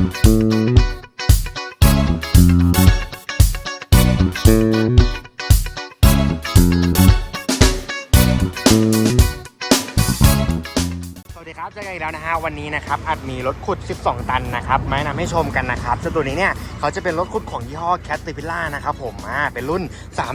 สวัสดีครับเจอกันอีกแล้วนะฮะวันนี้นะครับอัดมีรถขุด 12 ตันนะครับมาแนะนำให้ชมกันนะครับเจ้าตัวนี้เนี่ยเขาจะเป็นรถขุดของยี่ห้อ Caterpillar นะครับผมอ่าเป็นรุ่น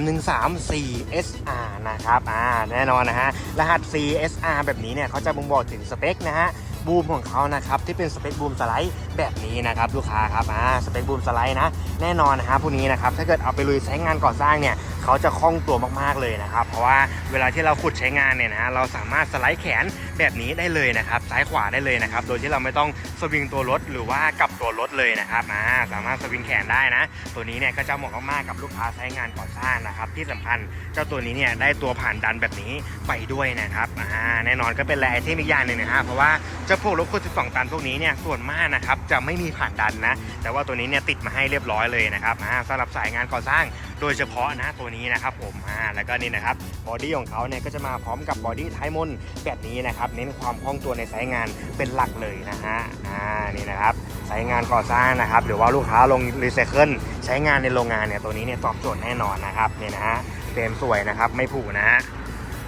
313 CSR นะครับอ่าแน่นอนนะฮะรหัส CSR แบบนี้เนี่ยเขาจะบ่งบอกถึงสเปคนะฮะ บูมของเขานะครับที่เป็นสเปคบูมสไลด์แบบนี้นะครับลูกค้าครับอ่าสเปคบูมสไลด์นะแน่นอนนะฮะพวกนี้นะครับถ้าเกิดเอาไปลุยใช้งานก่อสร้างเนี่ยเขาจะคล่องตัวมากๆเลยนะครับเพราะว่าเวลาที่เราขุดใช้งานเนี่ยนะฮะเราสามารถสไลด์แขนแบบนี้ได้เลยนะครับซ้ายขวาได้เลยนะครับโดยที่เราไม่ต้องสวิงตัวรถหรือว่ากลับตัวรถเลยนะครับอ่าสามารถสวิงแขนได้นะ ตัวนี้เนี่ยก็จะเหมาะมากๆกับลูกค้าใช้งานก่อสร้างนะครับที่สำคัญเจ้าตัวนี้เนี่ยได้ตัวผ่านดันแบบนี้ไปด้วยนะครับอ่าแน่นอนก็เป็นแรไอเทมอีกอย่างหนึ่งนะฮะเพราะว่าเจ้าพวกรถคูด12 ตันพวกนี้เนี่ยส่วนมากนะครับจะไม่มีผ่านดันนะ แต่ว่าตัวนี้เนี่ยติดมาให้เรียบร้อยเลยนะครับสำหรับสายงานก่อสร้างโดยเฉพาะนะตัวนี้นะครับผมอ่าแล้วก็นี่นะครับบอดี้ของเขาเนี่ยก็จะมาพร้อมกับบอดี้ไทมอนแบบนี้นะครับเน้นความคล่องตัวในสายงานเป็นหลักเลยนะฮะอ่านี่นะครับสายงานก่อสร้างนะครับหรือว่าลูกค้าลงรีไซเคิลใช้งานในโรงงานเนี่ยตัวนี้เนี่ยตอบโจทย์แน่นอนนะครับนี่นะฮะเฟรมสวยนะครับไม่ผุนะฮะ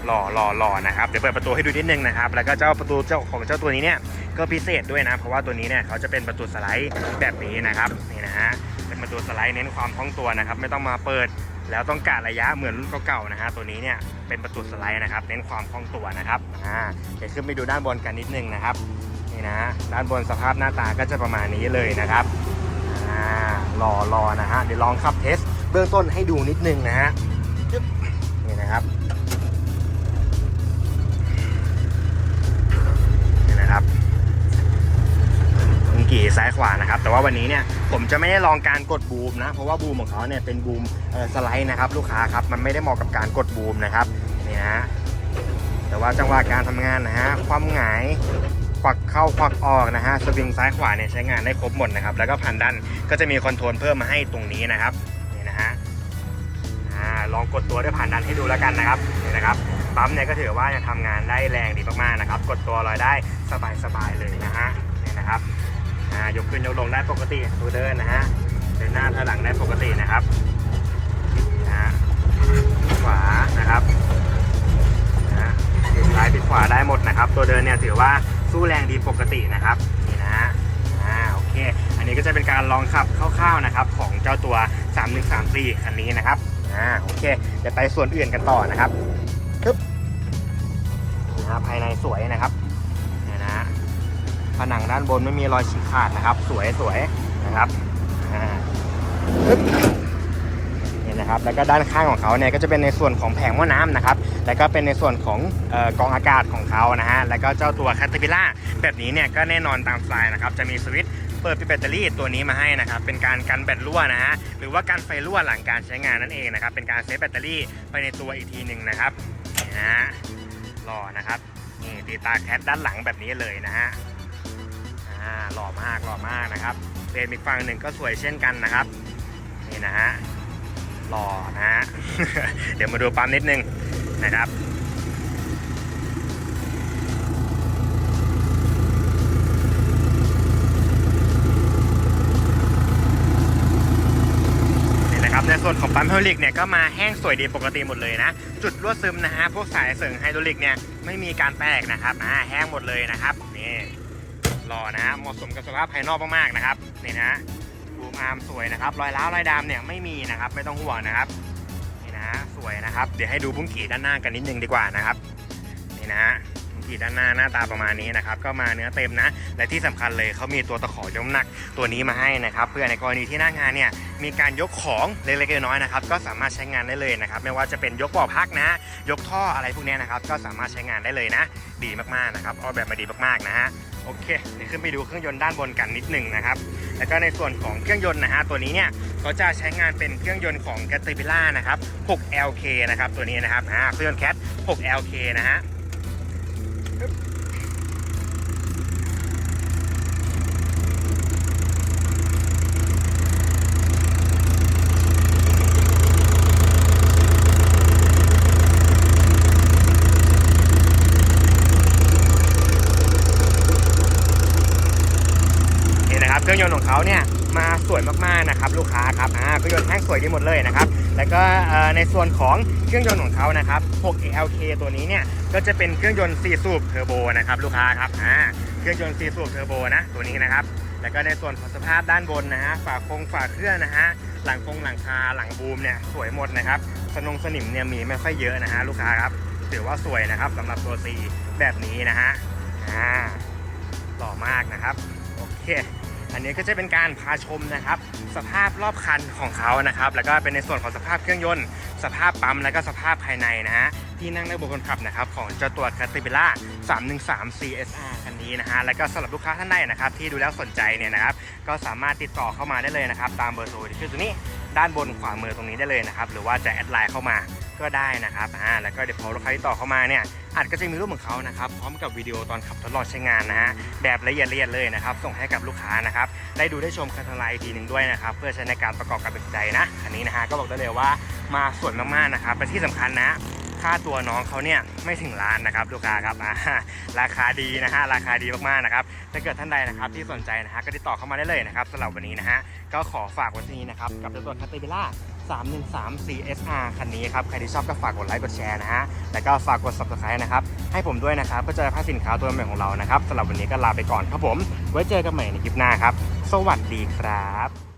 หล่อหล่อหล่อนะครับเดี๋ยวเปิดประตูให้ดูนิดนึงนะครับแล้วก็เจ้าประตูเจ้าของเจ้าตัวนี้เนี่ยก็พิเศษด้วยนะ เพราะว่าตัวนี้เนี่ยเขาจะเป็นประตูสไลด์แบบนี้นะครับนี่นะฮะเป็นประตูสไลด์เน้นความคล่องตัวนะครับ ไม่ต้องมาเปิดแล้วต้องการระยะเหมือนรุ่นเก่าๆนะฮะตัวนี้เนี่ยเป็นประตูสไลด์นะครับ เน้นความคล่องตัวนะครับอ่าเดี๋ยวขึ้นไปดูด้านบนกันนิดนึงนะครับนี่นะฮะด้านบนสภาพหน้าตาก็จะประมาณนี้เลยนะครับอ่ารอรอนะฮะเดี๋ยวลองขับเทสเบื้องต้นให้ดูนิดนึงนะฮะนี่นะครับ ขี่ซ้ายขวานะครับ แต่ว่าวันนี้เนี่ยผมจะไม่ได้ลองการกดบูมนะ เพราะว่าบูมของเขาเนี่ยเป็นบูมสไลด์นะครับลูกค้าครับ มันไม่ได้เหมาะกับการกดบูมนะครับนี่นะฮะแต่ว่าจังหวะการทำงานนะฮะความหงายควักเข้าควักออกนะฮะสวิงซ้ายขวาเนี่ยใช้งานได้ครบหมดนะครับ แล้วก็พันดันก็จะมีคอนโทรลเพิ่มมาให้ตรงนี้นะครับนี่นะฮะลองกดตัวด้วยผ่านดันให้ดูแล้วกันนะครับนี่นะครับปั๊มเนี่ยก็ถือว่ายังทำงานได้แรงดีมากๆนะครับ กดตัวลอยได้สบายๆเลยนะฮะนี่นะครับ ยกขึ้นยกลงได้ปกติตัวเดินนะฮะเดินหน้าถอยหลังได้ปกตินะครับนะฮะขวานะครับนะฮะปิดซ้ายปิดขวาได้หมดนะครับ ตัวเดินเนี่ยถือว่าสู้แรงดีปกตินะครับนี่นะฮะอ่าโอเค อันนี้ก็จะเป็นการลองขับคร่าวๆนะครับ ของเจ้าตัว 3134 คันนี้นะครับอ่าโอเคเดี๋ยวไปส่วนอื่นกันต่อนะครับปึ๊บนะฮะภายในสวยนะครับ ผนังด้านบนไม่มีรอยฉีกขาดนะครับ สวยสวยนะครับนี่นะครับ แล้วก็ด้านข้างของเขาเนี่ยก็จะเป็นในส่วนของแผงหม้อน้ำนะครับ แล้วก็เป็นในส่วนของออกองอากาศของเขานะฮะ แล้วก็เจ้าตัวคาตาพิล่าแบบนี้เนี่ยก็แน่นอนตามสไตล์นะครับ จะมีสวิตช์เปิดปิดแบตเตอรี่ตัวนี้มาให้นะครับ เป็นการกันแบตรั่วนะฮะ หรือว่าการไฟรั่วหลังการใช้งานนั่นเองนะครับ เป็นการเซฟแบตเตอรี่ไปในตัวอีกทีหนึ่งนะครับนี่นะฮะหล่อนะครับ นี่ตีตาแคทด้านหลังแบบนี้เลยนะฮะ อ่าหล่อมากหล่อมากนะครับเฟรมอีกฝั่งหนึ่งก็สวยเช่นกันนะครับนี่นะฮะหล่อนะฮะเดี๋ยวมาดูปั๊มนิดนึงนะครับนี่นะครับในส่วนของปั๊มไฮดรอลิกเนี่ยก็มาแห้งสวยดีปกติหมดเลยนะ จุดรั่วซึมนะฮะพวกสายเสริงไฮดรอลิกเนี่ยไม่มีการแตกนะครับอ่าแห้งหมดเลยนะครับนี่ หล่อนะเหมาะสมกับสภาพภายนอกมากๆนะครับนี่นะบูมอาร์มสวยนะครับรอยร้าวรอยดำเนี่ยไม่มีนะครับไม่ต้องห่วงนะครับนี่นะสวยนะครับ เดี๋ยวให้ดูบุ้งกี่ด้านหน้ากันนิดนึงดีกว่านะครับนี่นะบุ้งกี่ด้านหน้าหน้าตาประมาณนี้นะครับก็มาเนื้อเต็มนะ และที่สำคัญเลยเขามีตัวตะขอยกน้ำหนักตัวนี้มาให้นะครับ เพื่อในกรณีที่หน้างานเนี่ยมีการยกของเล็กๆน้อยๆนะครับ ก็สามารถใช้งานได้เลยนะครับ ไม่ว่าจะเป็นยกบ่อพักนะ ยกท่ออะไรพวกนี้นะครับ ก็สามารถใช้งานได้เลยนะ ดีมากๆนะครับออกแบบมาดีมากๆนะฮะ โอเคเดี๋ยวขึ้นไปดูเครื่องยนต์ด้านบนกันนิดหนึ่งนะครับ แล้วก็ในส่วนของเครื่องยนต์นะฮะตัวนี้เนี่ยเขาจะใช้งานเป็นเครื่องยนต์ของ Caterpillar นะครับ 6LK นะครับตัวนี้นะครับอ่าเครื่องยนต์แคท 6LK นะฮะ เครื่องยนต์ของเขาเนี่ยมาสวยมากๆนะครับลูกค้าครับอ่าเครื่องยนต์แท่งสวยดีหมดเลยนะครับแล้วก็ในส่วนของเครื่องยนต์ของเขานะครับ 6ALK ตัวนี้เนี่ยก็จะเป็นเครื่องยนต์4สูบเทอร์โบนะครับลูกค้าครับอ่าเครื่องยนต์4สูบเทอร์โบนะตัวนี้นะครับแล้วก็ในส่วนของสภาพด้านบนนะฮะฝาโครงฝาเครื่องนะฮะหลังคงหลังคาหลังบูมเนี่ยสวยหมดนะครับสนงสนิมเนี่ยมีไม่ค่อยเยอะนะฮะลูกค้าครับถือว่าสวยนะครับสำหรับตัว C แบบนี้นะฮะอ่าหล่อมากนะครับโอเค อันนี้ก็จะเป็นการพาชมนะครับ สภาพรอบคันของเขานะครับ แล้วก็เป็นในส่วนของสภาพเครื่องยนต์ สภาพปั๊มแล้วก็สภาพภายในนะฮะที่นั่งได้บนคนขับนะครับของเจ้าตัว c a t e r p i l l a r 313 CSR คันนี้นะฮะแล้วก็สำหรับลูกค้าท่านใดนะครับที่ดูแล้วสนใจเนี่ยนะครับก็สามารถติดต่อเข้ามาได้เลยนะครับตามเบอร์โทรที่ขึ้นตรงนี้ด้านบนขวามือตรงนี้ได้เลยนะครับหรือว่าจะแอดไลน์เข้ามา ก็ได้นะครับอ่าแล้วก็เดี๋ยวพอลูกค้าที่ต่อเข้ามาเนี่ยอาจก็จะมีรูปของเขานะครับพร้อมกับวิดีโอตอนขับทดลองใช้งานนะฮะแบบละเอียดละเอียดเลยนะครับส่งให้กับลูกค้านะครับได้ดูได้ชมกันทลน์อีกทีหนึ่งด้วยนะครับเพื่อใช้ในการประกอบการตัดสินใจนะอันนี้นะฮะก็บอกได้เลยว่ามาสวยมากๆนะครับและที่สำคัญนะค่าตัวน้องเขาเนี่ยไม่ถึงล้านนะครับลูกค้าครับราคาดีนะฮะราคาดีมากๆนะครับถ้าเกิดท่านใดนะครับที่สนใจนะฮะก็ติดต่อเข้ามาได้เลยนะครับสำหรับวันนี้นะฮะก็ขอฝากไว้ที่นี้นะครับกับเจ้าตัวคัตติบิล่า 313 CSR คันนี้ครับ ใครที่ชอบก็ฝากกดไลค์ กดแชร์นะฮะ แล้วก็ฝากกด subscribe นะครับ ให้ผมด้วยนะครับ ก็จะได้พาสินค้าตัวใหม่ของเรานะครับสำหรับวันนี้ก็ลาไปก่อนครับผม ไว้เจอกันใหม่ในคลิปหน้าครับ สวัสดีครับ